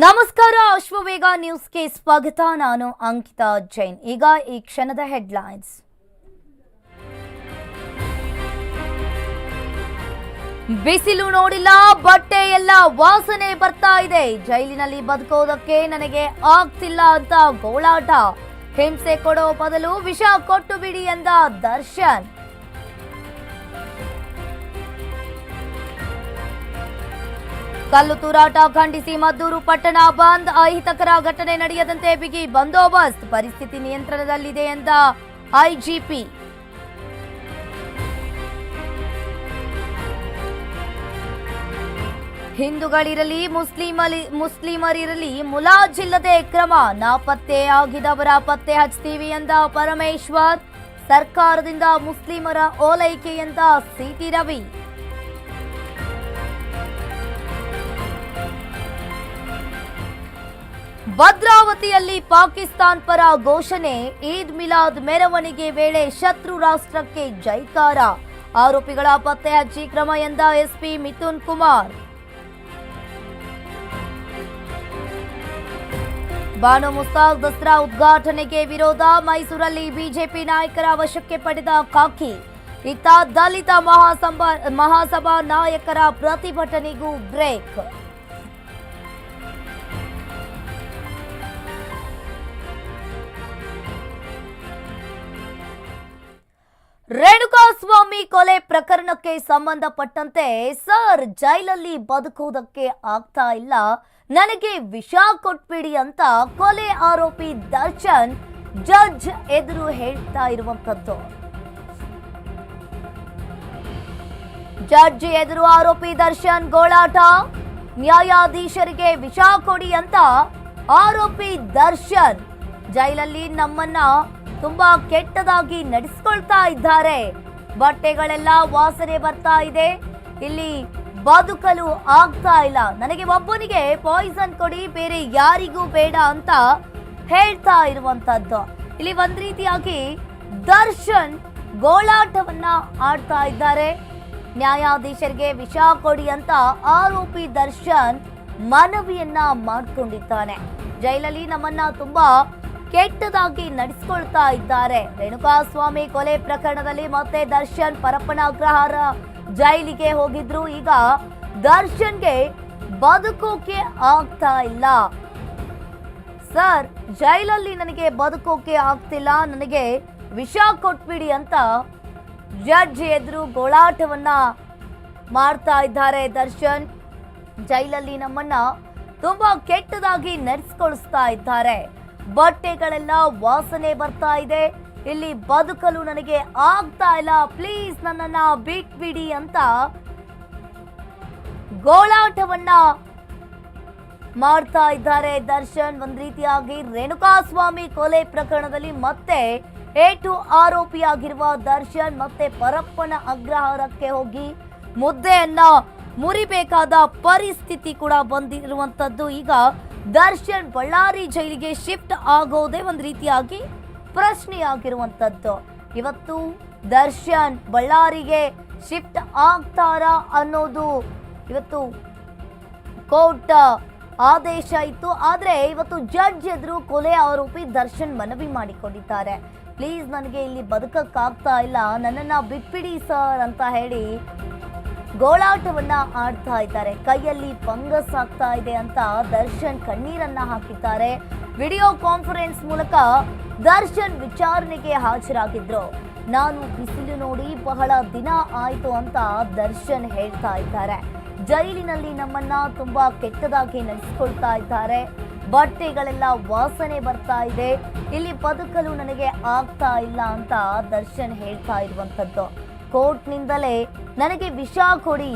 ನಮಸ್ಕಾರ ಅಶ್ವವೇಗ ನ್ಯೂಸ್ಗೆ ಸ್ವಾಗತ. ನಾನು ಅಂಕಿತಾ ಜೈನ್. ಈಗ ಈ ಕ್ಷಣದ ಹೆಡ್ಲೈನ್ಸ್. ಬಿಸಿಲು ನೋಡಿಲ್ಲ, ಬಟ್ಟೆ ಎಲ್ಲ ವಾಸನೆ ಬರ್ತಾ ಇದೆ. ಜೈಲಿನಲ್ಲಿ ಬದುಕೋದಕ್ಕೆ ನನಗೆ ಆಗ್ತಿಲ್ಲ ಅಂತ ಗೋಳಾಟ. ಹಿಂಸೆ ಕೊಡೋ ಬದಲು ವಿಷ ಕೊಟ್ಟು ಬಿಡಿ ಎಂದ ದರ್ಶನ್. ಕಲ್ಲು ತೂರಾಟ ಖಂಡಿಸಿ ಮದ್ದೂರು ಪಟ್ಟಣ ಬಂದ್ ಅಹಿತಕರ ಘಟನೆ ನಡೆಯದಂತೆ ಬಿಗಿ ಬಂದೋಬಸ್ತ್ ಪರಿಸ್ಥಿತಿ ನಿಯಂತ್ರಣದಲ್ಲಿದೆ ಎಂದ ಐಜಿಪಿ. ಹಿಂದೂಗಳಿರಲಿ, ಮುಸ್ಲಿಮಲಿ, ಮುಸ್ಲಿಮರಿರಲಿ ಮುಲಾಜಿಲ್ಲದೆ ಕ್ರಮ ನಾಪತ್ತೆ ಆಗಿದವರ ಪತ್ತೆ ಹಚ್ತೀವಿ ಎಂದ ಪರಮೇಶ್ವರ್. ಸರ್ಕಾರದಿಂದ ಮುಸ್ಲಿಮರ ಓಲೈಕೆ ಎಂದ ಸಿಟಿ ರವಿ. ಭದ್ರಾವತಿಯಲ್ಲಿ ಪಾಕಿಸ್ತಾನ್ ಪರ ಘೋಷಣೆ, ಈದ್ ಮಿಲಾದ್ ಮೆರವಣಿಗೆ ವೇಳೆ ಶತ್ರು ರಾಷ್ಟ್ರಕ್ಕೆ ಜೈಕಾರ ಆರೋಪಿಗಳ ಪತ್ತೆ ಹಚ್ಚಿ ಕ್ರಮ ಎಂದ ಎಸ್ಪಿ ಮಿಥುನ್ ಕುಮಾರ್. ಬಾನು ಮುಸ್ತಾಕ್ ದಸರಾ ಉದ್ಘಾಟನೆಗೆ ವಿರೋಧ, ಮೈಸೂರಲ್ಲಿ ಬಿಜೆಪಿ ನಾಯಕರ ವಶಕ್ಕೆ ಪಡೆದ ಕಾಕಿ ಇತ್ತ ದಲಿತ ಮಹಾಸಭಾ ಮಹಾಸಭಾ ನಾಯಕರ ಪ್ರತಿಭಟನೆಗೂ ಬ್ರೇಕ್. ರೇಣುಕಾಸ್ವಾಮಿ ಕೊಲೆ ಪ್ರಕರಣಕ್ಕೆ ಸಂಬಂಧಪಟ್ಟಂತೆ ಸರ್ ಜೈಲಲ್ಲಿ ಬದುಕುವುದಕ್ಕೆ ಆಗ್ತಾ ಇಲ್ಲ. ನನಗೆ ವಿಷ ಕೊಟ್ಬಿಡಿ ಅಂತ ಕೊಲೆ ಆರೋಪಿ ದರ್ಶನ್ ಜಡ್ಜ್ ಎದುರು ಹೇಳ್ತಾ ಇರುವಂತದ್ದು ಜಡ್ಜ್ ಎದುರು ಆರೋಪಿ ದರ್ಶನ್ ಗೋಳಾಟ. ನ್ಯಾಯಾಧೀಶರಿಗೆ ವಿಷ ಕೊಡಿ ಅಂತ ಆರೋಪಿ ದರ್ಶನ್ ಜೈಲಲ್ಲಿ ನಮ್ಮನ್ನ ತುಂಬಾ ಕೆಟ್ಟದಾಗಿ ನಡೆಸ್ಕೊಳ್ತಾ ಇದ್ದಾರೆ. ಬಟ್ಟೆಗಳೆಲ್ಲ ವಾಸನೆ ಬರ್ತಾ ಇದೆ. ಇಲ್ಲಿ ಬದುಕಲು ಆಗ್ತಾ ಇಲ್ಲ. ನನಗೆ ಒಬ್ಬನಿಗೆ ಪಾಯ್ಸನ್ ಕೊಡಿ, ಬೇರೆ ಯಾರಿಗೂ ಬೇಡ ಅಂತ ಹೇಳ್ತಾ ಇರುವಂತದ್ದು ಇಲ್ಲಿ ಒಂದ್ ರೀತಿಯಾಗಿ ದರ್ಶನ್ ಗೋಳಾಟವನ್ನ ಆಡ್ತಾ ಇದ್ದಾರೆ. ನ್ಯಾಯಾಧೀಶರಿಗೆ ವಿಷ ಕೊಡಿ ಅಂತ ಆರೋಪಿ ದರ್ಶನ್ ಮನವಿಯನ್ನ ಮಾಡ್ಕೊಂಡಿದ್ದಾನೆ. ಜೈಲಲ್ಲಿ ನಮ್ಮನ್ನ ತುಂಬಾ ಕೆಟ್ಟದಾಗಿ ನಡೆಸಿಕೊಳ್ತಾ ಇದ್ದಾರೆ. ರೇಣುಕಾಸ್ವಾಮಿ ಕೊಲೆ ಪ್ರಕರಣದಲ್ಲಿ ಮತ್ತೆ ದರ್ಶನ್ ಪರಪ್ಪನ ಅಗ್ರಹಾರ ಜೈಲಿಗೆ ಹೋಗಿದ್ರು. ಈಗ ದರ್ಶನ್ಗೆ ಬದುಕೋಕೆ ಆಗ್ತಾ ಇಲ್ಲ. ಸರ್, ಜೈಲಲ್ಲಿ ನನಗೆ ಬದುಕೋಕೆ ಆಗ್ತಿಲ್ಲ. ನನಗೆ ವಿಷ ಕೊಟ್ಬಿಡಿ ಅಂತ ಜಡ್ಜ್ ಎದುರು ಗೋಳಾಟವನ್ನ ಮಾಡ್ತಾ ಇದ್ದಾರೆ ದರ್ಶನ್. ಜೈಲಲ್ಲಿ ನಮ್ಮನ್ನ ತುಂಬಾ ಕೆಟ್ಟದಾಗಿ ನಡೆಸ್ಕೊಳಿಸ್ತಾ ಇದ್ದಾರೆ. ಬಟ್ಟೆಗಳೆಲ್ಲ ವಾಸನೆ ಬರ್ತಾ ಇದೆ. ಇಲ್ಲಿ ಬದುಕಲು ನನಗೆ ಆಗ್ತಾ ಇಲ್ಲ. ಪ್ಲೀಸ್ ನನ್ನನ್ನ ಬಿಟ್ಬಿಡಿ ಅಂತ ಗೋಳಾಟವನ್ನ ಮಾಡ್ತಾ ಇದ್ದಾರೆ ದರ್ಶನ್. ಒಂದ್ ರೀತಿಯಾಗಿ ರೇಣುಕಾಸ್ವಾಮಿ ಕೊಲೆ ಪ್ರಕರಣದಲ್ಲಿ ಮತ್ತೆ ಏಟು ಆರೋಪಿಯಾಗಿರುವ ದರ್ಶನ್ ಮತ್ತೆ ಪರಪ್ಪನ ಅಗ್ರಹಾರಕ್ಕೆ ಹೋಗಿ ಮುದ್ದೆಯನ್ನ ಮುರಿಬೇಕಾದ ಪರಿಸ್ಥಿತಿ ಕೂಡ ಬಂದಿರುವಂತದ್ದು. ಈಗ ದರ್ಶನ್ ಬಳ್ಳಾರಿ ಜೈಲಿಗೆ ಶಿಫ್ಟ್ ಆಗೋದೇ ಒಂದು ರೀತಿಯಾಗಿ ಪ್ರಶ್ನೆಯಾಗಿರುವಂಥದ್ದು ಇವತ್ತು ದರ್ಶನ್ ಬಳ್ಳಾರಿಗೆ ಶಿಫ್ಟ್ ಆಗ್ತಾರಾ ಅನ್ನೋದು ಇವತ್ತು ಕೋರ್ಟ್ ಆದೇಶ ಇತ್ತು. ಆದರೆ ಇವತ್ತು ಜಡ್ಜ್ ಎದುರು ಕೊಲೆ ಆರೋಪಿ ದರ್ಶನ್ ಮನವಿ ಮಾಡಿಕೊಂಡಿದ್ದಾರೆ. ಪ್ಲೀಸ್ ನನಗೆ ಇಲ್ಲಿ ಬದುಕಕ್ಕಾಗ್ತಾ ಇಲ್ಲ. ನನ್ನನ್ನ ಬಿಟ್ಬಿಡಿ ಸರ್ ಅಂತ ಹೇಳಿ ಗೋಳಾಟವನ್ನ ಆಡ್ತಾ ಇದ್ದಾರೆ. ಕೈಯಲ್ಲಿ ಫಂಗಸ್ ಆಗ್ತಾ ಇದೆ ಅಂತ ದರ್ಶನ್ ಕಣ್ಣೀರನ್ನ ಹಾಕಿದ್ದಾರೆ. ವಿಡಿಯೋ ಕಾನ್ಫರೆನ್ಸ್ ಮೂಲಕ ದರ್ಶನ್ ವಿಚಾರಣೆಗೆ ಹಾಜರಾಗಿದ್ರು. ನಾನು ಬಿಸಿಲು ನೋಡಿ ಬಹಳ ದಿನ ಆಯಿತು ಅಂತ ದರ್ಶನ್ ಹೇಳ್ತಾ ಇದ್ದಾರೆ. ಜೈಲಿನಲ್ಲಿ ನಮ್ಮನ್ನ ತುಂಬಾ ಕೆಟ್ಟದಾಗಿ ನಡೆಸ್ಕೊಳ್ತಾ ಇದ್ದಾರೆ. ಬಟ್ಟೆಗಳೆಲ್ಲ ವಾಸನೆ ಬರ್ತಾ ಇದೆ. ಇಲ್ಲಿ ಬದುಕಲು ನನಗೆ ಆಗ್ತಾ ಇಲ್ಲ ಅಂತ ದರ್ಶನ್ ಹೇಳ್ತಾ ಇರುವಂತದ್ದು ಕೋರ್ಟ್ನಿಂದಲೇ ನನಗೆ ವಿಷ ಕೊಡಿ.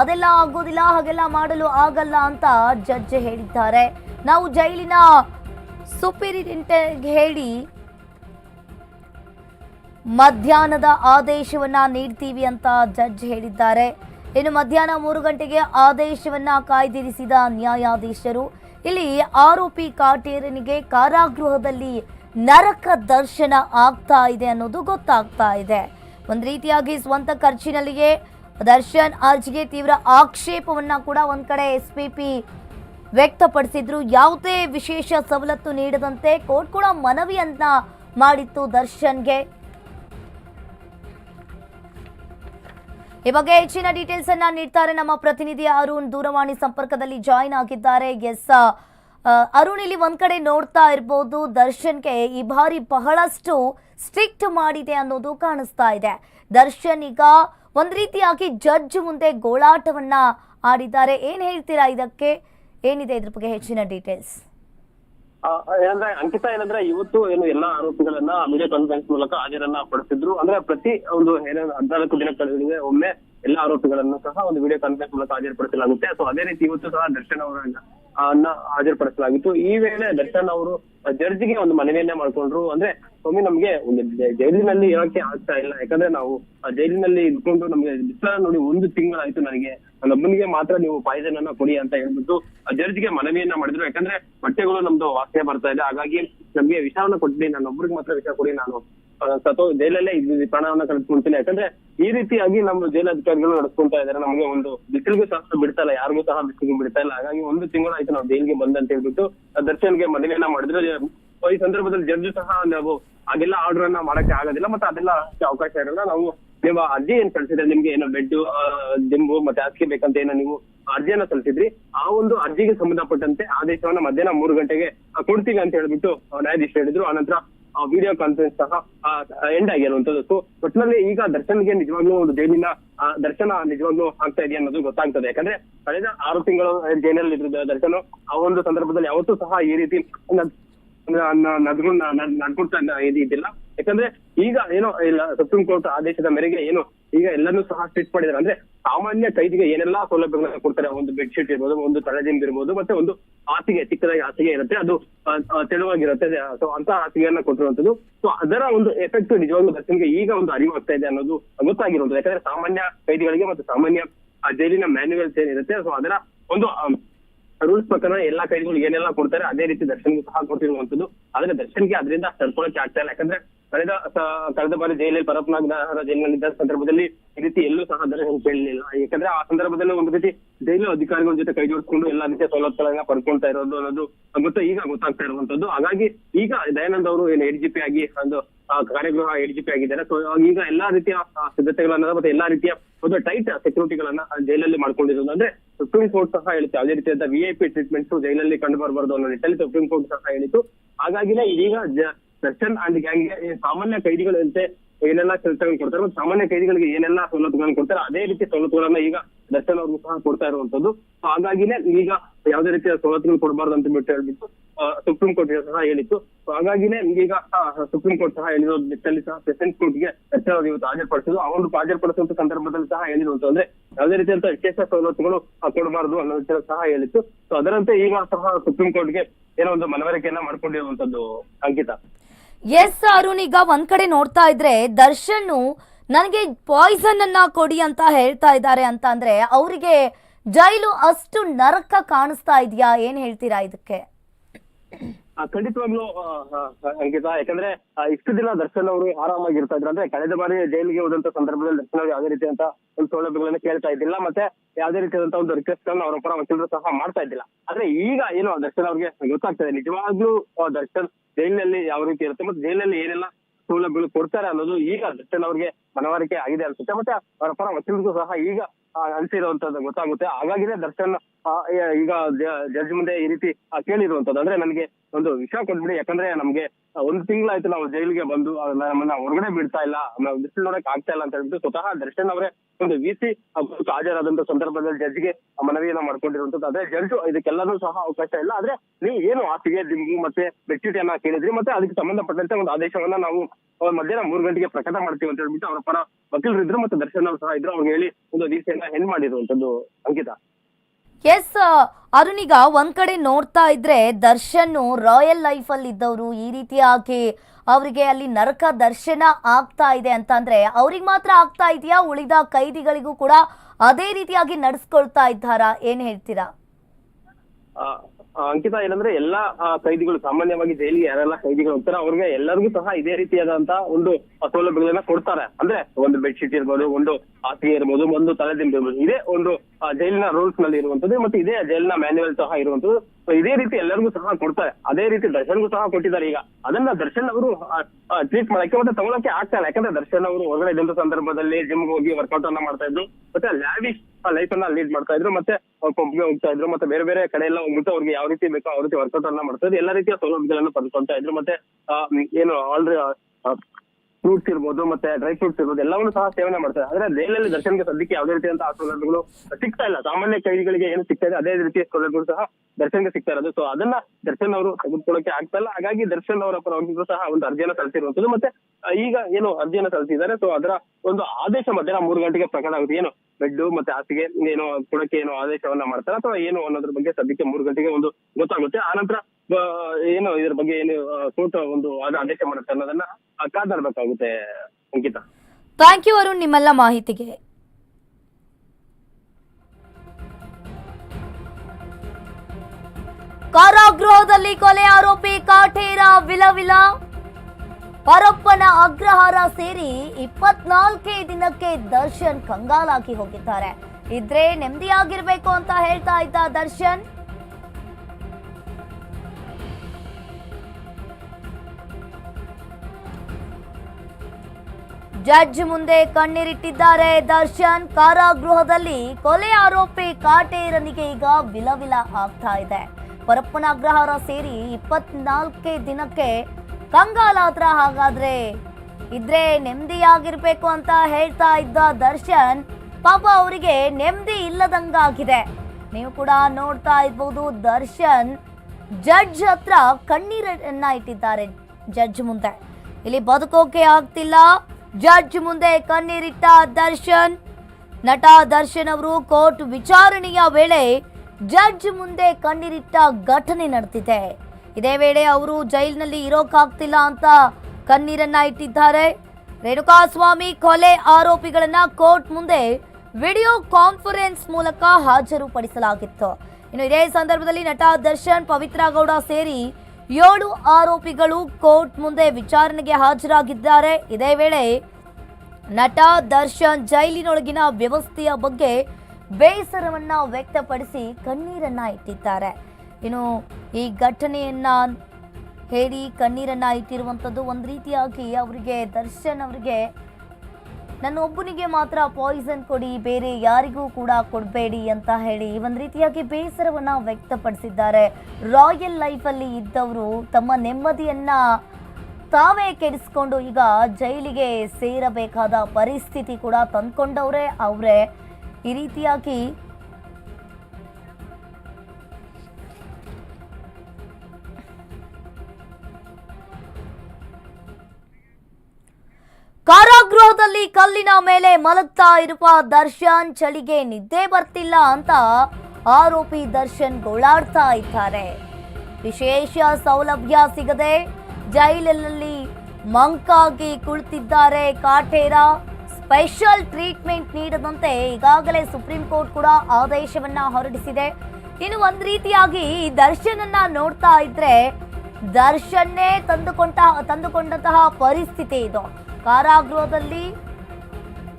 ಅದೆಲ್ಲ ಆಗೋದಿಲ್ಲ, ಹಾಗೆಲ್ಲ ಮಾಡಲು ಆಗಲ್ಲ ಅಂತ ಜಡ್ಜ್ ಹೇಳಿದ್ದಾರೆ. ನಾವು ಜೈಲಿನ ಸುಪೀರಿಯಂಟ್ ಹೇಳಿ ಮಧ್ಯಾಹ್ನದ ಆದೇಶವನ್ನ ನೀಡ್ತೀವಿ ಅಂತ ಜಡ್ಜ್ ಹೇಳಿದ್ದಾರೆ. ಇನ್ನು ಮಧ್ಯಾಹ್ನ ಮೂರು ಗಂಟೆಗೆ ಆದೇಶವನ್ನ ಕಾಯ್ದಿರಿಸಿದ ನ್ಯಾಯಾಧೀಶರು, ಇಲ್ಲಿ ಆರೋಪಿ ಕಾಟೇರನಿಗೆ ಕಾರಾಗೃಹದಲ್ಲಿ ನರಕ ದರ್ಶನ ಆಗ್ತಾ ಇದೆ ಅನ್ನೋದು ಗೊತ್ತಾಗ್ತಾ ಇದೆ. ಒಂದ್ ರೀತಿಯಾಗಿ ಸ್ವಂತ ಖರ್ಚಿನಲ್ಲಿಯೇ ದರ್ಶನ್ ಅರ್ಜಿಗೆ ತೀವ್ರ ಆಕ್ಷೇಪವನ್ನ ಕೂಡ ಒಂದ್ ಕಡೆ ಎಸ್ ಪಿ ಪಿ ವ್ಯಕ್ತಪಡಿಸಿದ್ರು. ಯಾವುದೇ ವಿಶೇಷ ಸವಲತ್ತು ನೀಡದಂತೆ ಕೋರ್ಟ್ ಕೂಡ ಮನವಿಯನ್ನ ಮಾಡಿತ್ತು ದರ್ಶನ್ಗೆ. ಈ ಬಗ್ಗೆ ಹೆಚ್ಚಿನ ಡೀಟೇಲ್ಸ್ ಅನ್ನ ನೀಡ್ತಾರೆ ನಮ್ಮ ಪ್ರತಿನಿಧಿ ಅರುಣ್. ದೂರವಾಣಿ ಸಂಪರ್ಕದಲ್ಲಿ ಜಾಯಿನ್ ಆಗಿದ್ದಾರೆ. ಎಸ್ ಅರುಣ್ ಇಲ್ಲಿ ಒಂದ್ ಕಡೆ ನೋಡ್ತಾ ಇರ್ಬೋದು. ದರ್ಶನ್ಗೆ ಈ ಬಾರಿ ಬಹಳಷ್ಟು ಸ್ಟ್ರಿಕ್ಟ್ ಮಾಡಿದೆ ಅನ್ನೋದು ಕಾಣಿಸ್ತಾ ಇದೆ. ದರ್ಶನ್ ಈಗ ಒಂದ್ ರೀತಿಯಾಗಿ ಜಡ್ಜ್ ಮುಂದೆ ಗೋಳಾಟವನ್ನ ಆಡಿದ್ದಾರೆ. ಏನ್ ಹೇಳ್ತೀರಾ ಇದಕ್ಕೆ? ಏನಿದೆ ಇದ್ರ ಬಗ್ಗೆ ಹೆಚ್ಚಿನ ಡೀಟೇಲ್ಸ್ ಏನಂದ್ರೆ ಅಂಕಿತ ಏನಂದ್ರೆ ಇವತ್ತು ಏನು ಎಲ್ಲಾ ಆರೋಪಿಗಳನ್ನ ವಿಡಿಯೋ ಕಾನ್ಫರೆನ್ಸ್ ಮೂಲಕ ಹಾಜರನ್ನ ಪಡಿಸಿದ್ರು ಅಂದ್ರೆ ಪ್ರತಿ ಒಂದು ಏನ ಹದಿನಾಲ್ಕು ದಿನಗಳಿಗೆ ಒಮ್ಮೆ ಎಲ್ಲಾ ಆರೋಪಿಗಳನ್ನು ಸಹ ಒಂದು ವಿಡಿಯೋ ಕಾನ್ಫರೆನ್ಸ್ ಮೂಲಕ ಹಾಜರುಪಡಿಸಲಾಗುತ್ತೆ. ಸೊ ಅದೇ ರೀತಿ ಇವತ್ತು ಸಹ ದರ್ಶನ್ ಅವರ ಅನ್ನ ಹಾಜರುಪಡಿಸಲಾಗಿತ್ತು. ಈ ವೇಳೆ ದರ್ಶನ್ ಅವರು ಜಡ್ಜ್ಗೆ ಒಂದು ಮನವಿಯನ್ನೇ ಮಾಡ್ಕೊಂಡ್ರು. ಅಂದ್ರೆ, ಸ್ವಾಮಿ, ನಮ್ಗೆ ಒಂದು ಜೈಲಿನಲ್ಲಿ ಇರೋಕೆ ಆಗ್ತಾ ಇಲ್ಲ. ಯಾಕಂದ್ರೆ ನಾವು, ಆ ಜೈಲಿನಲ್ಲಿ ಇದ್ಕೊಂಡು ನಮ್ಗೆ ಬಿಸಿಲ ನೋಡಿ ಒಂದು ತಿಂಗಳಾಯ್ತು ನನಗೆ. ನನ್ನೊಬ್ಬನಿಗೆ ಮಾತ್ರ ನೀವು ಪಾಯ್ಸನ್ ಅನ್ನ ಕೊಡಿ ಅಂತ ಹೇಳ್ಬಿಟ್ಟು ಜಡ್ಜ್ಗೆ ಮನವಿಯನ್ನ ಮಾಡಿದ್ರು. ಯಾಕಂದ್ರೆ, ಬಟ್ಟೆಗಳು ನಮ್ದು ವಾಸನೆ ಬರ್ತಾ ಇದೆ. ಹಾಗಾಗಿ ನಮ್ಗೆ ವಿಷವನ್ನ ಕೊಟ್ಟಿ ನನ್ನೊಬ್ರಿಗೆ ಮಾತ್ರ ವಿಷ ಕೊಡಿ ನಾನು. ಆ, ಸತ್ತೋ ಜೈಲಲ್ಲೇ ಇದ್ದು ಪ್ರಾಣವನ್ನ ಕಳೆದುಕೊಳ್ತೀನಿ ಯಾಕಂದ್ರೆ ಈ ರೀತಿಯಾಗಿ ನಮ್ಮ ಜೈಲ್ ಅಧಿಕಾರಿಗಳು ನಡೆಸ್ಕೊಂತಾ ಇದಾರೆ. ನಮ್ಗೆ ಒಂದು ಬಿಸಿಲಿಗೂ ಸಹ ಬಿಡ್ತಾ ಇಲ್ಲ. ಯಾರಿಗೂ ಸಹ ಬಿಸಿಲಿಗೂ ಬಿಡ್ತಾ ಇಲ್ಲ. ಹಾಗಾಗಿ ಒಂದು ತಿಂಗಳು ಆಯ್ತು ನಾವು ಜೈಲಿಗೆ ಬಂದಂತ ಹೇಳ್ಬಿಟ್ಟು ದರ್ಶನ್ಗೆ ಮನವಿಯನ್ನ ಮಾಡಿದ್ರು. ಈ ಸಂದರ್ಭದಲ್ಲಿ ಜಡ್ಜ್ ಸಹ ನಾವು ಅದೆಲ್ಲ ಆರ್ಡರ್ ಅನ್ನ ಮಾಡಕ್ಕೆ ಆಗೋದಿಲ್ಲ. ಮತ್ತೆ ಅದೆಲ್ಲ ಅವಕಾಶ ಇರಲ್ಲ. ನಾವು ನೀವು ಅರ್ಜಿ ಏನ್ ಕಳ್ಸಿದ್ರೆ ನಿಮ್ಗೆ ಏನೋ ಬೆಡ್ ದಿಂಬು ಮತ್ತೆ ಹಾಸಿಗೆ ಬೇಕಂತ ಏನೋ ನೀವು ಅರ್ಜಿಯನ್ನ ಸಲ್ಸಿದ್ರಿ ಆ ಒಂದು ಅರ್ಜಿಗೆ ಸಂಬಂಧಪಟ್ಟಂತೆ ಆದೇಶವನ್ನ ಮಧ್ಯಾಹ್ನ ಮೂರು ಗಂಟೆಗೆ ಕೊಡ್ತೀವಿ ಅಂತ ಹೇಳ್ಬಿಟ್ಟು ನ್ಯಾಯಾಧೀಶ ಹೇಳಿದ್ರು. ಆನಂತರ ವಿಡಿಯೋ ಕಾನ್ಫರೆನ್ಸ್ ಸಹ ಎಂಡ್ ಆಗಿರುವಂತದ್ದು ಸೊ ಒಟ್ಟಿನಲ್ಲಿ ಈಗ ದರ್ಶನ್ಗೆ ನಿಜವಾಗ್ಲೂ ಒಂದು ಜೈಲಿನ ದರ್ಶನ ನಿಜವಾಗ್ಲೂ ಆಗ್ತಾ ಇದೆ ಅನ್ನೋದು ಗೊತ್ತಾಗ್ತದೆ. ಯಾಕಂದ್ರೆ ಕಳೆದ ಆರು ತಿಂಗಳು ಜೈಲಲ್ಲಿ ಇದ್ರ ದರ್ಶನ್, ಆ ಒಂದು ಸಂದರ್ಭದಲ್ಲಿ ಯಾವತ್ತೂ ಸಹ ಈ ರೀತಿ ನಡ್ಕೊಂಡ್ ನಡ್- ನಡ್ಕೊಳ್ತಾ ಇದ್ದ- ಇದು ಇದ್ದಿಲ್ಲ. ಯಾಕಂದ್ರೆ ಈಗ ಏನೋ, ಇಲ್ಲ, ಸುಪ್ರೀಂ ಕೋರ್ಟ್ ಆದೇಶದ ಮೇರೆಗೆ ಏನು ಈಗ ಎಲ್ಲಾನು ಸಹ ಸ್ಟಿಚ್ ಮಾಡಿದ್ದಾರೆ. ಅಂದ್ರೆ ಸಾಮಾನ್ಯ ಕೈದಿಗೆ ಏನೆಲ್ಲಾ ಸೌಲಭ್ಯಗಳನ್ನ ಕೊಡ್ತಾರೆ, ಒಂದು ಬೆಡ್ಶೀಟ್ ಇರ್ಬೋದು, ಒಂದು ತಲೆದಿಂಬು ಇರ್ಬೋದು, ಮತ್ತೆ ಒಂದು ಹಾಸಿಗೆ, ಚಿಕ್ಕದಾಗಿ ಹಾಸಿಗೆ ಇರುತ್ತೆ. ಅದು ತೆಳುವಾಗಿರುತ್ತೆ. ಸೊ ಅಂತ ಹಾಸಿಗೆಯನ್ನ ಕೊಟ್ಟಿರುವಂತದ್ದು ಸೊ ಅದರ ಒಂದು ಎಫೆಕ್ಟ್ ನಿಜವಾಗ್ಲೂ ದರ್ಶನ್ಗೆ ಈಗ ಒಂದು ಅರಿವಾಗ್ತಾ ಇದೆ ಅನ್ನೋದು ಗೊತ್ತಾಗಿರುವಂತದ್ದು ಯಾಕಂದ್ರೆ ಸಾಮಾನ್ಯ ಕೈದಿಗಳಿಗೆ ಮತ್ತು ಸಾಮಾನ್ಯ, ಆ, ಜೈಲಿನ ಮ್ಯಾನ್ಯುವಲ್ಸ್ ಏನಿರುತ್ತೆ ಸೊ ಅದರ ಒಂದು ರೂಲ್ಸ್ ಪ್ರಕಾರ ಎಲ್ಲಾ ಕೈದಿಗಳು ಏನೆಲ್ಲ ಕೊಡ್ತಾರೆ, ಅದೇ ರೀತಿ ದರ್ಶನ್ಗೂ ಸಹ ಕೊಟ್ಟಿರುವಂತದ್ದು ಆದ್ರೆ ದರ್ಶನ್ಗೆ ಅದರಿಂದ ತಡ್ಕೊಳಕ್ಕೆ ಆಗ್ತಾ ಇಲ್ಲ. ಯಾಕಂದ್ರೆ ಕಳೆದ ಕಳೆದ ಬಾರಿ ಜೈಲಲ್ಲಿ ಪರಪ್ನಾಗ್ನಹರ ಜೈಲಿನಲ್ಲಿದ್ದ ಸಂದರ್ಭದಲ್ಲಿ ಈ ರೀತಿ ಎಲ್ಲೂ ಸಹ ದರ್ಶನ್ ಕೇಳಲಿಲ್ಲ. ಯಾಕಂದ್ರೆ ಆ ಸಂದರ್ಭದಲ್ಲಿ ಒಂದು ರೀತಿ ಜೈಲು ಅಧಿಕಾರಿಗಳ ಜೊತೆ ಕೈ ಜೋಡಿಸ್ಕೊಂಡು ಎಲ್ಲಾ ರೀತಿಯ ಸವಲತ್ತುಗಳನ್ನ ಪಡ್ಕೊಳ್ತಾ ಇರೋದು ಅನ್ನೋದು ಗೊತ್ತ ಈಗ ಗೊತ್ತಾಗ್ತಾ ಇರುವಂತದ್ದು ಹಾಗಾಗಿ ಈಗ ದಯಾನಂದ್ ಅವರು ಏನು ಎಡಿಜಿಪಿ ಆಗಿ ಒಂದು ಕಾರ್ಯಗೃಹ ಎಡಿಜಿಪಿ ಆಗಿದ್ದಾರೆ. ಸೊ ಈಗ ಎಲ್ಲಾ ರೀತಿಯ ಸಿದ್ಧತೆಗಳನ್ನ ಮತ್ತೆ ಎಲ್ಲಾ ರೀತಿಯ ಒಂದು ಟೈಟ್ ಸೆಕ್ಯೂರಿಟಿಗಳನ್ನ ಜೈಲಲ್ಲಿ ಮಾಡ್ಕೊಂಡಿರೋದು. ಅಂದ್ರೆ ಸುಪ್ರೀಂ ಕೋರ್ಟ್ ಸಹ ಹೇಳುತ್ತೆ ಅದೇ ರೀತಿಯಾದ ವಿಐಪಿ ಟ್ರೀಟ್ಮೆಂಟ್ಸ್ ಜೈಲಲ್ಲಿ ಕಂಡು ಬರಬಾರ್ದು ಅನ್ನೋ ನಿಟ್ಟಲ್ಲಿ ಸುಪ್ರೀಂ ಕೋರ್ಟ್ ಸಹ ಹೇಳಿತು ಹಾಗಾಗಿನೇ ಇದೀಗ ದರ್ಶನ್ ಅಂಡ್ ಗ್ಯಾಂಗ್ಗೆ ಈ ಸಾಮಾನ್ಯ ಕೈದಿಗಳಂತೆ ಏನೆಲ್ಲಾ ಕೆಲಸಗಳನ್ನ ಕೊಡ್ತಾರೆ ಮತ್ತು ಸಾಮಾನ್ಯ ಕೈದಿಗಳಿಗೆ ಏನೆಲ್ಲಾ ಸವಲತ್ತುಗಳನ್ನ ಕೊಡ್ತಾರೆ, ಅದೇ ರೀತಿ ಸವಲತ್ತುಗಳನ್ನ ಈಗ ದರ್ಶನ್ ಅವ್ರಿಗೂ ಸಹ ಕೊಡ್ತಾ ಇರುವಂತದ್ದು ಹಾಗಾಗಿನೇ ಈಗ ಯಾವುದೇ ರೀತಿಯ ಸವಲತ್ತುಗಳು ಕೊಡಬಾರ್ದು ಅಂತ ಬಿಟ್ಟು ಹೇಳ್ಬಿಟ್ಟು ಸುಪ್ರೀಂ ಕೋರ್ಟ್ ಸಹ ಹೇಳಿತ್ತು. ಹಾಗಾಗಿನೇ ಈಗ ಸುಪ್ರೀಂ ಕೋರ್ಟ್ ಸಹ ಹೇಳಿರೋ ನಿಟ್ಟಲ್ಲಿ ಸಹ ಸೆಷನ್ಸ್ ಕೋರ್ಟ್ಗೆ ದರ್ಶನ್ ಅವರು ಇವತ್ತು ಹಾಜರುಪಡಿಸಿದ್ರು. ಅವರು ಹಾಜರ್ಪಡಿಸುವಂತ ಸಂದರ್ಭದಲ್ಲಿ ಸಹ ಹೇಳಿರುವಂತ ಅಂದ್ರೆ ಯಾವುದೇ ರೀತಿಯಂತ ವಿಶೇಷ ಸವಲತ್ತುಗಳು ಕೊಡಬಾರದು ಅನ್ನೋ ವಿಚಾರ ಸಹ ಹೇಳಿತ್ತು. ಸೊ ಅದರಂತೆ ಈಗ ಸಹ ಸುಪ್ರೀಂ ಕೋರ್ಟ್ಗೆ ಏನೋ ಒಂದು ಮನವರಿಕೆಯನ್ನ ಮಾಡ್ಕೊಂಡಿರುವಂತದ್ದು ಅಂಕಿತ. ಎಸ್ ಅರುಣ್ ಈಗ ಒಂದ್ ಕಡೆ ನೋಡ್ತಾ ಇದ್ರೆ ದರ್ಶನ್ ನನಗೆ ಪಾಯ್ಸನ್ ಅನ್ನ ಕೊಡಿ ಅಂತ ಹೇಳ್ತಾ ಇದ್ದಾರೆ ಅಂತ ಅಂದ್ರೆ ಅವರಿಗೆ ಜೈಲು ಅಷ್ಟು ನರಕ ಕಾಣಿಸ್ತಾ ಇದೆಯಾ? ಏನ್ ಹೇಳ್ತೀರಾ ಇದಕ್ಕೆ? ಖಂಡಿತವಾಗ್ಲೂ ಅಂಕಿತ. ಯಾಕಂದ್ರೆ ಇಷ್ಟು ದಿನ ದರ್ಶನ್ ಅವರು ಆರಾಮಾಗಿರ್ತಾ ಇದ್ರು. ಅಂದ್ರೆ ಕಳೆದ ಬಾರಿ ಜೈಲಿಗೆ ಹೋದಂತ ಸಂದರ್ಭದಲ್ಲಿ ದರ್ಶನ್ ಅವರು ಯಾವುದೇ ರೀತಿಯಂತ ಒಂದು ಸೌಲಭ್ಯಗಳನ್ನ ಕೇಳ್ತಾ ಇದ್ದಿಲ್ಲ. ಮತ್ತೆ ಯಾವುದೇ ರೀತಿಯಾದಂತಹ ಒಂದು ರಿಕ್ವೆಸ್ಟ್ ಗಳನ್ನ ಅವರ ಪರ ವಕೀಲರು ಸಹ ಮಾಡ್ತಾ ಇದ್ದಿಲ್ಲ. ಆದ್ರೆ ಈಗ ಏನು ದರ್ಶನ್ ಅವ್ರಿಗೆ ಗೊತ್ತಾಗ್ತದೆ ನಿಜವಾಗ್ಲೂ ದರ್ಶನ್ ಜೈಲಿನಲ್ಲಿ ಯಾವ ರೀತಿ ಇರುತ್ತೆ, ಮತ್ತೆ ಜೈಲಿನಲ್ಲಿ ಏನೆಲ್ಲ ಸೌಲಭ್ಯಗಳು ಕೊಡ್ತಾರೆ ಅನ್ನೋದು ಈಗ ದರ್ಶನ್ ಅವ್ರಿಗೆ ಮನವರಿಕೆ ಆಗಿದೆ ಅನ್ಸುತ್ತೆ. ಮತ್ತೆ ಅವರ ಪರ ವಕೀಲರಿಗೂ ಸಹ ಈಗ ಅನಿಸಿರುವಂತದ್ದು ಗೊತ್ತಾಗುತ್ತೆ. ಹಾಗಾಗಿನೇ ದರ್ಶನ್ ಈಗ ಜಡ್ಜ್ ಮುಂದೆ ಈ ರೀತಿ ಕೇಳಿರುವಂತದ್ದು. ಅಂದ್ರೆ ನನಗೆ ಒಂದು ವಿಷಯ ಕೊಟ್ಬಿಡಿ. ಯಾಕಂದ್ರೆ ನಮ್ಗೆ ಒಂದು ತಿಂಗಳಾಯ್ತು ನಾವು ಜೈಲಿಗೆ ಬಂದು ನಮ್ಮನ್ನ ಹೊರಗಡೆ ಬಿಡ್ತಾ ಇಲ್ಲ. ನಾವು ಬಿಸಿಲು ನೋಡಕ್ ಆಗ್ತಾ ಇಲ್ಲ ಅಂತ ಹೇಳ್ಬಿಟ್ಟು ಸ್ವತಃ ದರ್ಶನ್ ಅವರೇ ಒಂದು ವಿ ಸಿ ಹಾಜರಾದಂತ ಸಂದರ್ಭದಲ್ಲಿ ಜಡ್ಜ್ಗೆ ಮನವಿಯನ್ನ ಮಾಡ್ಕೊಂಡಿರುವಂತದ್ದು. ಅದೇ ಜಡ್ಜ್ ಇದಕ್ಕೆಲ್ಲನೂ ಸಹ ಅವಕಾಶ ಇಲ್ಲ. ಆದ್ರೆ ನೀವು ಏನು ಆತಿಗೆ ನಿಮ್ಗೆ ಮತ್ತೆ ಬೆಡ್ಶೀಟ್ ಕೇಳಿದ್ರಿ. ಮತ್ತೆ ಅದಕ್ಕೆ ಸಂಬಂಧಪಟ್ಟಂತೆ ಒಂದು ಆದೇಶವನ್ನ ನಾವು ಮಧ್ಯಾಹ್ನ ಮೂರು ಗಂಟೆಗೆ ಪ್ರಕಟ ಮಾಡ್ತೀವಿ ಅಂತ ಹೇಳ್ಬಿಟ್ಟು ಅವರ ಪರ ವಕೀಲರು ಇದ್ರು ಮತ್ತೆ ದರ್ಶನ್ ಅವರು ಸಹ ಇದ್ರು ಅವ್ರಿಗೆ ಹೇಳಿ ಒಂದು ದೀಕ್ಷೆಯನ್ನ ಹೆಣ್ ಮಾಡಿರುವಂತದ್ದು ಅಂಕಿತ. ಎಸ್ ಅರುಣ್ ಈಗ ಒಂದ್ ಕಡೆ ನೋಡ್ತಾ ಇದ್ರೆ ದರ್ಶನ್ ರಾಯಲ್ ಲೈಫ್ ಅಲ್ಲಿ ಇದ್ದವರು ಈ ರೀತಿಯಾಗಿ ಅವರಿಗೆ ಅಲ್ಲಿ ನರಕ ದರ್ಶನ ಆಗ್ತಾ ಇದೆ ಅಂತ ಅಂದ್ರೆ ಅವ್ರಿಗೆ ಮಾತ್ರ ಆಗ್ತಾ ಇದೆಯಾ? ಉಳಿದ ಕೈದಿಗಳಿಗೂ ಕೂಡ ಅದೇ ರೀತಿಯಾಗಿ ನಡೆಸ್ಕೊಳ್ತಾ ಇದ್ದಾರಾ? ಏನ್ ಹೇಳ್ತೀರಾ? ಅಂಕಿತ ಏನಂದ್ರೆ ಎಲ್ಲಾ ಕೈದಿಗಳು, ಸಾಮಾನ್ಯವಾಗಿ ಜೈಲಿಗೆ ಯಾರೆಲ್ಲ ಕೈದಿಗಳು ಹೋಗ್ತಾರೆ ಅವ್ರಿಗೆ ಎಲ್ಲರಿಗೂ ಸಹ ಇದೇ ರೀತಿಯಾದಂತ ಒಂದು ಸೌಲಭ್ಯಗಳನ್ನ ಕೊಡ್ತಾರೆ. ಅಂದ್ರೆ ಒಂದು ಬೆಡ್ ಶೀಟ್ ಇರ್ಬೋದು, ಒಂದು ಹಾಸಿಗೆ ಇರ್ಬೋದು, ಒಂದು ತಲೆದಿಂಬು ಇರ್ಬೋದು, ಇದೇ ಒಂದು ಜೈಲಿನ ರೂಲ್ಸ್ನಲ್ಲಿ ಇರುವಂತದ್ದು ಮತ್ತೆ ಇದೇ ಜೈಲಿನ ಮ್ಯಾನ್ಯುವಲ್ ಸಹ ಇರುವಂತದ್ದು So, ಇದೇ ರೀತಿ ಎಲ್ಲರಿಗೂ ಸಹ ಕೊಡ್ತಾರೆ. ಅದೇ ರೀತಿ ದರ್ಶನ್ಗೂ ಸಹ ಕೊಟ್ಟಿದ್ದಾರೆ ಈಗ. ಅದನ್ನ ದರ್ಶನ್ ಅವರು ಟ್ರೀಟ್ ಮಾಡಕ್ಕೆ ಮತ್ತೆ ತಗೊಳಕ್ಕೆ ಆಗ್ತಾರೆ ಯಾಕಂದ್ರೆ ದರ್ಶನ್ ಅವರು ಹೊರಗಡೆ ಇದ್ದಂತ ಸಂದರ್ಭದಲ್ಲಿ ಜಿಮ್ ಹೋಗಿ ವರ್ಕೌಟ್ ಅನ್ನ ಮಾಡ್ತಾ ಇದ್ರು. ಮತ್ತೆ ಲ್ಯಾವಿಶ್ ಲೈಫ್ ಅನ್ನ ಲೀಡ್ ಮಾಡ್ತಾ ಇದ್ರು. ಮತ್ತೆ ಪಬ್ಗೆ ಹೋಗ್ತಾ ಇದ್ರು. ಮತ್ತೆ ಬೇರೆ ಬೇರೆ ಕಡೆ ಎಲ್ಲ ಹೋಗ್ಬಿಟ್ಟು ಅವ್ರಿಗೆ ಯಾವ ರೀತಿ ಬೇಕೋ ಆ ರೀತಿ ವರ್ಕೌಟ್ ಅನ್ನ ಮಾಡ್ತಾ ಇದ್ರು. ಎಲ್ಲ ರೀತಿಯ ಸೌಲಭ್ಯಗಳನ್ನ ಪಡ್ಕೊಳ್ತಾ ಇದ್ರು. ಮತ್ತೆ ಏನು ಆಲ್ರೆಡಿ ಫ್ರೂಟ್ಸ್ ಇರ್ಬೋದು ಮತ್ತೆ ಡ್ರೈ ಫ್ರೂಟ್ಸ್ ಇರ್ಬೋದು ಎಲ್ಲವನ್ನು ಸಹ ಸೇವನೆ ಮಾಡ್ತಾರೆ. ಆದ್ರೆ ರೈಲಲ್ಲಿ ದರ್ಶನ್ಗೆ ಸದ್ಯಕ್ಕೆ ಯಾವುದೇ ರೀತಿಯಂತಹ ಸೌಲಭ್ಯಗಳು ಸಿಗ್ತಾ ಇಲ್ಲ. ಸಾಮಾನ್ಯ ಕೈಗಳಿಗೆ ಏನು ಸಿಗ್ತಾ ಇದೆ ಅದೇ ರೀತಿಯ ಸೌಲಭ್ಯಗಳು ಸಹ ದರ್ಶನಕ್ಕೆ ಸಿಗ್ತಾ ಇರೋದು. ಸೊ ಅದನ್ನ ದರ್ಶನ್ ಅವರು ತೆಗೆದುಕೊಳ್ಳಕ್ಕೆ ಆಗ್ತಾ ಇಲ್ಲ. ಹಾಗಾಗಿ ದರ್ಶನ್ ಅವರ ಪರವಾಗಿಗೂ ಸಹ ಒಂದು ಅರ್ಜಿಯನ್ನ ಸಲ್ಲಿಸಿರುವಂತದ್ದು ಮತ್ತೆ ಈಗ ಏನು ಅರ್ಜಿಯನ್ನ ಸಲ್ಲಿಸಿದ್ದಾರೆ. ಸೊ ಅದರ ಒಂದು ಆದೇಶ ಮಧ್ಯಾಹ್ನ ಮೂರು ಗಂಟೆಗೆ ಪ್ರಕಟ ಆಗುತ್ತೆ. ಏನು ಬೆಡ್ ಮತ್ತೆ ಹಾಸಿಗೆ, ಏನು ಕೊಡಕ್ಕೆ ಏನು ಆದೇಶವನ್ನ ಮಾಡ್ತಾರೆ ಅಥವಾ ಏನು ಅನ್ನೋದ್ರ ಬಗ್ಗೆ ಸದ್ಯಕ್ಕೆ ಮೂರು ಗಂಟೆಗೆ ಒಂದು ಗೊತ್ತಾಗುತ್ತೆ. ಆನಂತರ ಏನು ಇದ್ರ ಬಗ್ಗೆ ಏನು ಕೋರ್ಟ್ ಒಂದು ಆದ- ಆದೇಶ ಮಾಡುತ್ತೆ ಅನ್ನೋದನ್ನ ಕಾದಾಡ್ಬೇಕಾಗುತ್ತೆ, ಅಂಕಿತಾ. ಥ್ಯಾಂಕ್ ಯು ಅರುಣ್ ನಿಮ್ಮೆಲ್ಲ ಮಾಹಿತಿಗೆ. ಕಾರಾಗೃಹದಲ್ಲಿ ಕೊಲೆ ಆರೋಪಿ ಕಾಠೇರ ವಿಲವಿಲ. ಪರಪ್ಪನ ಅಗ್ರಹಾರ ಸೇರಿ ಇಪ್ಪತ್ನಾಲ್ಕೇ ದಿನಕ್ಕೆ ದರ್ಶನ್ ಕಂಗಾಲಾಗಿ ಹೋಗಿದ್ದಾರೆ. ಇದ್ರೆ ನೆಮ್ಮದಿಯಾಗಿರ್ಬೇಕು ಅಂತ ಹೇಳ್ತಾ ಇದ್ದ ದರ್ಶನ್. ಜಡ್ಜ್ ಮುಂದೆ ಕಣ್ಣೀರಿಟ್ಟಿದ್ದಾರೆ. ದರ್ಶನ್ ಕಾರಾಗೃಹದಲ್ಲಿ ಕೊಲೆ ಆರೋಪಿ ಕಾಟೇರನಿಗೆ ಈಗ ವಿಲವಿಲ ಆಗ್ತಾ ಇದೆ. ಪರಪ್ಪನ ಅಗ್ರಹಾರ ಸೇರಿ ಇಪ್ಪತ್ನಾಲ್ಕೇ ದಿನಕ್ಕೆ ಕಂಗಾಲಾದ್ರ ಹಾಗಾದ್ರೆ ಇದ್ರೆ ನೆಮ್ಮದಿಯಾಗಿರ್ಬೇಕು ಅಂತ ಹೇಳ್ತಾ ಇದ್ದ ದರ್ಶನ್ ಪಾಪ ಅವರಿಗೆ ನೆಮ್ಮದಿ ಇಲ್ಲದಂಗಾಗಿದೆ. ನೀವು ಕೂಡ ನೋಡ್ತಾ ಇರ್ಬೋದು, ದರ್ಶನ್ ಜಡ್ಜ್ ಹತ್ರ ಕಣ್ಣೀರನ್ನ ಇಟ್ಟಿದ್ದಾರೆ ಜಡ್ಜ್ ಮುಂದೆ. ಇಲ್ಲಿ ಬದುಕೋಕೆ ಆಗ್ತಿಲ್ಲ. ಜಡ್ಜ್ ಮುಂದೆ ಕಣ್ಣೀರಿಟ್ಟ ದರ್ಶನ್. ನಟ ದರ್ಶನ್ ಅವರು ಕೋರ್ಟ್ ವಿಚಾರಣೆಯ ವೇಳೆ ಜಡ್ಜ್ ಮುಂದೆ ಕಣ್ಣೀರಿಟ್ಟ ಘಟನೆ ನಡೆದಿದೆ. ಇದೇ ವೇಳೆ ಅವರು ಜೈಲಿನಲ್ಲಿ ಇರೋಕ್ಕಾಗ್ತಿಲ್ಲ ಅಂತ ಕಣ್ಣೀರನ್ನ ಇಟ್ಟಿದ್ದಾರೆ. ರೇಣುಕಾಸ್ವಾಮಿ ಕೊಲೆ ಆರೋಪಿಗಳನ್ನ ಕೋರ್ಟ್ ಮುಂದೆ ವಿಡಿಯೋ ಕಾನ್ಫರೆನ್ಸ್ ಮೂಲಕ ಹಾಜರುಪಡಿಸಲಾಗಿತ್ತು. ಇನ್ನು ಇದೇ ಸಂದರ್ಭದಲ್ಲಿ ನಟ ದರ್ಶನ್ ಪವಿತ್ರ ಗೌಡ ಸೇರಿ ಏಳು ಆರೋಪಿಗಳು ಕೋರ್ಟ್ ಮುಂದೆ ವಿಚಾರಣೆಗೆ ಹಾಜರಾಗಿದ್ದಾರೆ. ಇದೇ ವೇಳೆ ನಟ ದರ್ಶನ್ ಜೈಲಿನೊಳಗಿನ ವ್ಯವಸ್ಥೆಯ ಬಗ್ಗೆ ಬೇಸರವನ್ನ ವ್ಯಕ್ತಪಡಿಸಿ ಕಣ್ಣೀರನ್ನ ಇಟ್ಟಿದ್ದಾರೆ. ಇನ್ನು ಈ ಘಟನೆಯನ್ನ ಹೇಳಿ ಕಣ್ಣೀರನ್ನ ಇಟ್ಟಿರುವಂಥದ್ದು ಒಂದು ರೀತಿಯಾಗಿ ಅವರಿಗೆ ದರ್ಶನ್ ಅವರಿಗೆ ನನ್ನೊಬ್ಬನಿಗೆ ಮಾತ್ರ ಪಾಯ್ಸನ್ ಕೊಡಿ, ಬೇರೆ ಯಾರಿಗೂ ಕೂಡ ಕೊಡಬೇಡಿ ಅಂತ ಹೇಳಿ ಒಂದು ರೀತಿಯಾಗಿ ಬೇಸರವನ್ನು ವ್ಯಕ್ತಪಡಿಸಿದ್ದಾರೆ. ರಾಯಲ್ ಲೈಫಲ್ಲಿ ಇದ್ದವರು ತಮ್ಮ ನೆಮ್ಮದಿಯನ್ನ ತಾವೇ ಕೆಡಿಸ್ಕೊಂಡು ಈಗ ಜೈಲಿಗೆ ಸೇರಬೇಕಾದ ಪರಿಸ್ಥಿತಿ ಕೂಡ ತಂದ್ಕೊಂಡವ್ರೆ ಅವರೇ. ಈ ರೀತಿಯಾಗಿ ಕಾರಾಗೃಹದಲ್ಲಿ ಕಲ್ಲಿನ ಮೇಲೆ ಮಲಗ್ತಾ ಇರುವ ದರ್ಶನ್ ಚಳಿಗೆ ನಿದ್ದೆ ಬರ್ತಿಲ್ಲ ಅಂತ ಆರೋಪಿ ದರ್ಶನ್ ಗೋಳಾಡ್ತಾ ಇದ್ದಾರೆ. ವಿಶೇಷ ಸೌಲಭ್ಯ ಸಿಗದೆ ಜೈಲಿನಲ್ಲಿ ಮಂಕಾಗಿ ಕುಳಿತಿದ್ದಾರೆ ಕಾಟೇರ. ಸ್ಪೆಷಲ್ ಟ್ರೀಟ್ಮೆಂಟ್ ನೀಡದಂತೆ ಈಗಾಗಲೇ ಸುಪ್ರೀಂ ಕೋರ್ಟ್ ಕೂಡ ಆದೇಶವನ್ನ ಹೊರಡಿಸಿದೆ. ಇನ್ನು ಒಂದ್ ರೀತಿಯಾಗಿ ದರ್ಶನನ್ನ ನೋಡ್ತಾ ಇದ್ರೆ ದರ್ಶನ್ನೇ ತಂದುಕೊಂಡ, ತಂದುಕೊಂಡಂತಹ ಪರಿಸ್ಥಿತಿ ಇದು. ಕಾರಾಗೃಹದಲ್ಲಿ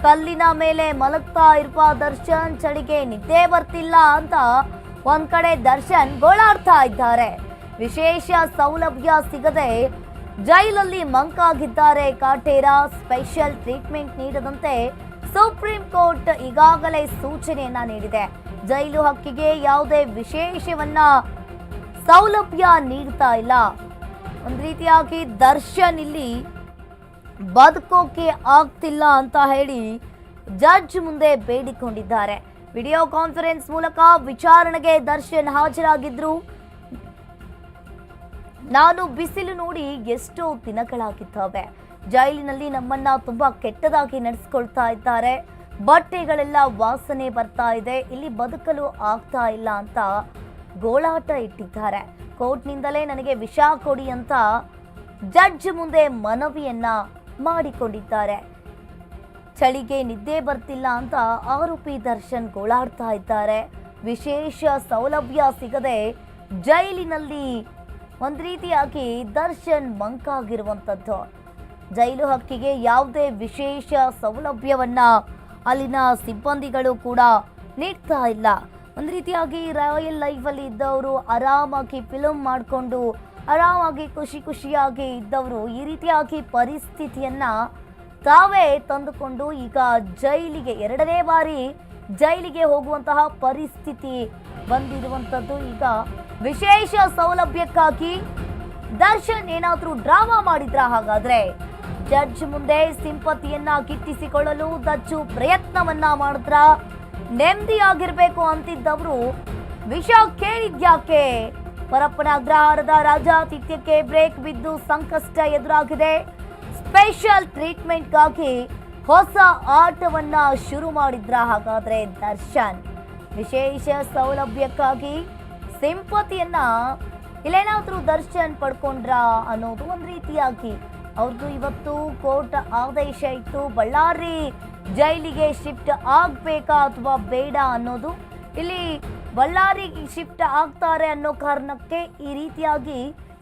ಕಲ್ಲಿನ ಮೇಲೆ ಮಲಗ್ತಾ ಇರುವ ದರ್ಶನ್, ಚಳಿಗೆ ನಿದ್ದೆ ಬರ್ತಿಲ್ಲ ಅಂತ ಒಂದ್ ಕಡೆ ದರ್ಶನ್ ಗೋಳಾಡ್ತಾ ಇದ್ದಾರೆ. ವಿಶೇಷ ಸೌಲಭ್ಯ ಸಿಗದೆ ಜೈಲಲ್ಲಿ ಮಂಕಾಗಿದ್ದಾರೆ. ಕಾಟೇರ ಸ್ಪೆಷಲ್ ಟ್ರೀಟ್ಮೆಂಟ್ ನೀಡದಂತೆ ಸುಪ್ರೀಂ ಕೋರ್ಟ್ ಈಗಾಗಲೇ ಸೂಚನೆಯನ್ನ ನೀಡಿದೆ. ಜೈಲು ಹಕ್ಕಿಗೆ ಯಾವುದೇ ವಿಶೇಷವನ್ನ ಸೌಲಭ್ಯ ನೀಡ್ತಾ ಇಲ್ಲ. ಒಂದ್ ರೀತಿಯಾಗಿ ದರ್ಶನ್ ಇಲ್ಲಿ ಬದುಕೋಕೆ ಆಗ್ತಿಲ್ಲ ಅಂತ ಹೇಳಿ ಜಡ್ಜ್ ಮುಂದೆ ಬೇಡಿಕೊಂಡಿದ್ದಾರೆ. ವಿಡಿಯೋ ಕಾನ್ಫರೆನ್ಸ್ ಮೂಲಕ ವಿಚಾರಣೆಗೆ ದರ್ಶನ್ ಹಾಜರಾಗಿದ್ರು. ನಾನು ಬಿಸಿಲು ನೋಡಿ ಎಷ್ಟೋ ದಿನಗಳಾಗಿದ್ದಾವೆ. ಜೈಲಿನಲ್ಲಿ ನಮ್ಮನ್ನ ತುಂಬಾ ಕೆಟ್ಟದಾಗಿ ನಡೆಸ್ಕೊಳ್ತಾ ಇದ್ದಾರೆ. ಬಟ್ಟೆಗಳೆಲ್ಲ ವಾಸನೆ ಬರ್ತಾ ಇದೆ. ಇಲ್ಲಿ ಬದುಕಲು ಆಗ್ತಾ ಇಲ್ಲ ಅಂತ ಗೋಳಾಟ ಇಟ್ಟಿದ್ದಾರೆ. ಕೋರ್ಟ್ನಿಂದಲೇ ನನಗೆ ವಿಷ ಕೊಡಿ ಅಂತ ಜಡ್ಜ್ ಮುಂದೆ ಮನವಿಯನ್ನ ಮಾಡಿಕೊಂಡಿದ್ದಾರೆ. ಚಳಿಗೆ ನಿದ್ದೆ ಬರ್ತಿಲ್ಲ ಅಂತ ಆರೋಪಿ ದರ್ಶನ್ ಗೋಳಾಡ್ತಾ ಇದ್ದಾರೆ. ವಿಶೇಷ ಸೌಲಭ್ಯ ಸಿಗದೆ ಜೈಲಿನಲ್ಲಿ ಒಂದು ರೀತಿಯಾಗಿ ದರ್ಶನ್ ಮಂಕಾಗಿರುವಂಥದ್ದು ಜೈಲು ಹಕ್ಕಿಗೆ ಯಾವುದೇ ವಿಶೇಷ ಸೌಲಭ್ಯವನ್ನ ಅಲ್ಲಿನ ಸಿಬ್ಬಂದಿಗಳು ಕೂಡ ನೀಡ್ತಾ ಇಲ್ಲ. ಒಂದು ರೀತಿಯಾಗಿ ರಾಯಲ್ ಲೈಫಲ್ಲಿ ಇದ್ದವರು ಆರಾಮಾಗಿ ಫಿಲಮ್ ಮಾಡಿಕೊಂಡು ಆರಾಮಾಗಿ ಖುಷಿ ಖುಷಿಯಾಗಿ ಇದ್ದವರು ಈ ರೀತಿಯಾಗಿ ಪರಿಸ್ಥಿತಿಯನ್ನ ತಾವೇ ತಂದುಕೊಂಡು ಈಗ ಜೈಲಿಗೆ, ಎರಡನೇ ಬಾರಿ ಜೈಲಿಗೆ ಹೋಗುವಂತಹ ಪರಿಸ್ಥಿತಿ ಬಂದಿರುವಂಥದ್ದು. ಈಗ ವಿಶೇಷ ಸೌಲಭ್ಯಕ್ಕಾಗಿ ದರ್ಶನ್ ಏನಾದರೂ ಡ್ರಾಮಾ ಮಾಡಿದ್ರ ಹಾಗಾದ್ರೆ? ಜಡ್ಜ್ ಮುಂದೆ ಸಿಂಪತಿಯನ್ನ ಕಿತ್ತಿಸಿಕೊಳ್ಳಲು ದಜ್ಜು ಪ್ರಯತ್ನವನ್ನ ಮಾಡಿದ್ರ? ನೆಮ್ಮದಿಯಾಗಿರ್ಬೇಕು ಅಂತಿದ್ದವರು ವಿಷ ಕೇಳಿದ್ಯಾಕೆ? ಪರಪ್ಪನ ಅಗ್ರಹಾರದ ರಾಜಾತಿಥ್ಯಕ್ಕೆ ಬ್ರೇಕ್ ಬಿದ್ದು ಸಂಕಷ್ಟ ಎದುರಾಗಿದೆ. ಸ್ಪೆಷಲ್ ಟ್ರೀಟ್ಮೆಂಟ್ಗಾಗಿ ಹೊಸ ಆಟವನ್ನ ಶುರು ಮಾಡಿದ್ರ ಹಾಗಾದ್ರೆ ದರ್ಶನ್? ವಿಶೇಷ ಸೌಲಭ್ಯಕ್ಕಾಗಿ ಸಿಂಪತಿಯನ್ನ ಇಲ್ಲೇನಾದ್ರೂ ದರ್ಶನ್ ಪಡ್ಕೊಂಡ್ರ ಅನ್ನೋದು ಒಂದು ರೀತಿಯಾಗಿ. ಅವ್ರದ್ದು ಇವತ್ತು ಕೋರ್ಟ್ ಆದೇಶ ಇತ್ತು. ಬಳ್ಳಾರಿ ಜೈಲಿಗೆ ಶಿಫ್ಟ್ ಆಗ್ಬೇಕಾ ಅಥವಾ ಬೇಡ ಅನ್ನೋದು ಇಲ್ಲಿ ಬಳ್ಳಾರಿಗೆ ಶಿಫ್ಟ್ ಆಗ್ತಾರೆ ಅನ್ನೋ ಕಾರಣಕ್ಕೆ ಈ ರೀತಿಯಾಗಿ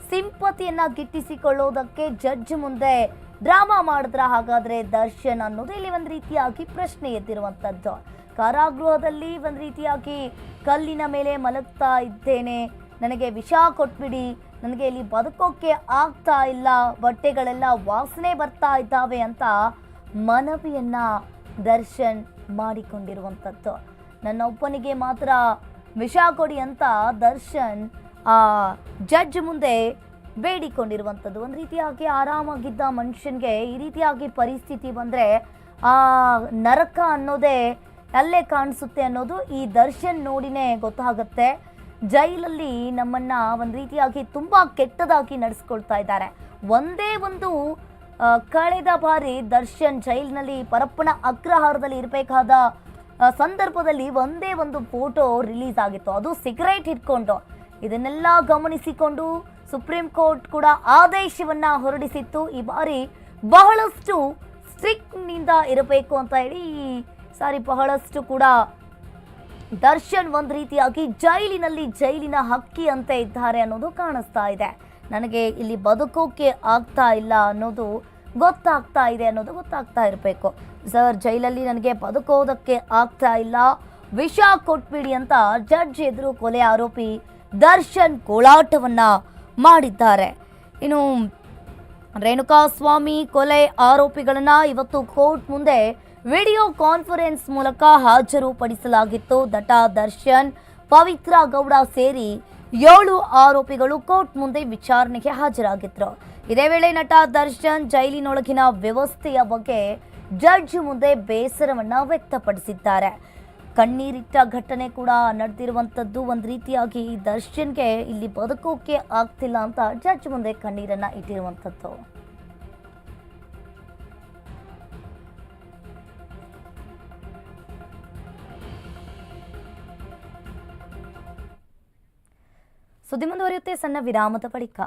ಸಿಂಪತಿಯನ್ನ ಗಿಟ್ಟಿಸಿಕೊಳ್ಳೋದಕ್ಕೆ ಜಡ್ಜ್ ಮುಂದೆ ಡ್ರಾಮಾ ಮಾಡಿದ್ರ ಹಾಗಾದ್ರೆ ದರ್ಶನ್ ಅನ್ನೋದು ಇಲ್ಲಿ ಒಂದು ರೀತಿಯಾಗಿ ಪ್ರಶ್ನೆ ಎದ್ದಿರುವಂಥದ್ದು ಕಾರಾಗೃಹದಲ್ಲಿ ಒಂದು ರೀತಿಯಾಗಿ ಕಲ್ಲಿನ ಮೇಲೆ ಮಲಗ್ತಾ ಇದ್ದೇನೆ. ನನಗೆ ವಿಷ ಕೊಟ್ಬಿಡಿ. ನನಗೆ ಇಲ್ಲಿ ಬದುಕೋಕ್ಕೆ ಆಗ್ತಾ ಇಲ್ಲ. ಬಟ್ಟೆಗಳೆಲ್ಲ ವಾಸನೆ ಬರ್ತಾ ಇದ್ದಾವೆ ಅಂತ ಮನವಿಯನ್ನು ದರ್ಶನ್ ಮಾಡಿಕೊಂಡಿರುವಂಥದ್ದು ನನ್ನ ಒಬ್ಬನಿಗೆ ಮಾತ್ರ ವಿಷ ಕೊಡಿ ಅಂತ ದರ್ಶನ್, ಆ, ಜಡ್ಜ್ ಮುಂದೆ ಬೇಡಿಕೊಂಡಿರುವಂಥದ್ದು. ಒಂದು ರೀತಿಯಾಗಿ ಆರಾಮಾಗಿದ್ದ ಮನುಷ್ಯನಿಗೆ ಈ ರೀತಿಯಾಗಿ ಪರಿಸ್ಥಿತಿ ಬಂದರೆ, ಆ, ನರಕ ಅನ್ನೋದೇ ಅಲ್ಲೇ ಕಾಣಿಸುತ್ತೆ ಅನ್ನೋದು ಈ ದರ್ಶನ್ ನೋಡಿನೇ ಗೊತ್ತಾಗುತ್ತೆ. ಜೈಲಲ್ಲಿ ನಮ್ಮನ್ನು ಒಂದು ರೀತಿಯಾಗಿ ತುಂಬ ಕೆಟ್ಟದಾಗಿ ನಡೆಸ್ಕೊಳ್ತಾ ಇದ್ದಾರೆ. ಒಂದೇ ಒಂದು ಕಳೆದ ಬಾರಿ ದರ್ಶನ್ ಜೈಲಿನಲ್ಲಿ ಪರಪ್ಪನ ಅಗ್ರಹಾರದಲ್ಲಿ ಇರಬೇಕಾದ ಸಂದರ್ಭದಲ್ಲಿ ಒಂದೇ ಒಂದು ಫೋಟೋ ರಿಲೀಸ್ ಆಗಿತ್ತು. ಅದು ಸಿಗರೇಟ್ ಇಟ್ಕೊಂಡು ಇದನ್ನೆಲ್ಲ ಗಮನಿಸಿಕೊಂಡು ಸುಪ್ರೀಂ ಕೋರ್ಟ್ ಕೂಡ ಆದೇಶವನ್ನ ಹೊರಡಿಸಿತ್ತು. ಈ ಬಾರಿ ಬಹಳಷ್ಟು ಸ್ಟ್ರಿಕ್ಟ್ನಿಂದ ಇರಬೇಕು ಅಂತ ಹೇಳಿ ಈ ಸಾರಿ ಬಹಳಷ್ಟು ಕೂಡ ದರ್ಶನ್ ಒಂದು ರೀತಿಯಾಗಿ ಜೈಲಿನಲ್ಲಿ ಜೈಲಿನ ಹಕ್ಕಿ ಅಂತ ಇದ್ದಾರೆ ಅನ್ನೋದು ಕಾಣಿಸ್ತಾ ಇದೆ. ನನಗೆ ಇಲ್ಲಿ ಬದುಕೋಕೆ ಆಗ್ತಾ ಇಲ್ಲ ಅನ್ನೋದು ಗೊತ್ತಾಗ್ತಾ ಇದೆ ಅನ್ನೋದು ಗೊತ್ತಾಗ್ತಾ ಇರಬೇಕು. ಸರ್, ಜೈಲಲ್ಲಿ ನನಗೆ ಬದುಕೋದಕ್ಕೆ ಆಗ್ತಾ ಇಲ್ಲ. ವಿಷ ಕೊಟ್ಬಿಡಿ ಅಂತ ಜಡ್ಜ್ ಎದುರು ಕೊಲೆ ಆರೋಪಿ ದರ್ಶನ್ ಕೋಲಾಟವನ್ನ ಮಾಡಿದ್ದಾರೆ. ಇನ್ನು ರೇಣುಕಾಸ್ವಾಮಿ ಕೊಲೆ ಆರೋಪಿಗಳನ್ನ ಇವತ್ತು ಕೋರ್ಟ್ ಮುಂದೆ ವಿಡಿಯೋ ಕಾನ್ಫರೆನ್ಸ್ ಮೂಲಕ ಹಾಜರುಪಡಿಸಲಾಗಿತ್ತು. ದಟ ದರ್ಶನ್, ಪವಿತ್ರ ಗೌಡ ಸೇರಿ ಏಳು ಆರೋಪಿಗಳು ಕೋರ್ಟ್ ಮುಂದೆ ವಿಚಾರಣೆಗೆ ಹಾಜರಾಗಿದ್ರು. ಇದೇ ವೇಳೆ ನಟ ದರ್ಶನ್ ಜೈಲಿನೊಳಗಿನ ವ್ಯವಸ್ಥೆಯ ಬಗ್ಗೆ ಜಡ್ಜ್ ಮುಂದೆ ಬೇಸರವನ್ನ ವ್ಯಕ್ತಪಡಿಸಿದ್ದಾರೆ. ಕಣ್ಣೀರಿಟ್ಟ ಘಟನೆ ಕೂಡ ನಡೆದಿರುವಂಥದ್ದು ಒಂದು ರೀತಿಯಾಗಿ ದರ್ಶನ್ಗೆ ಇಲ್ಲಿ ಬದುಕೋಕೆ ಆಗ್ತಿಲ್ಲ ಅಂತ ಜಡ್ಜ್ ಮುಂದೆ ಕಣ್ಣೀರನ್ನ ಇಟ್ಟಿರುವಂಥದ್ದು ಸುದ್ದಿ ಮುಂದುವರಿಯುತ್ತೆ ಸಣ್ಣ ವಿರಾಮದ ಬಳಿಕ.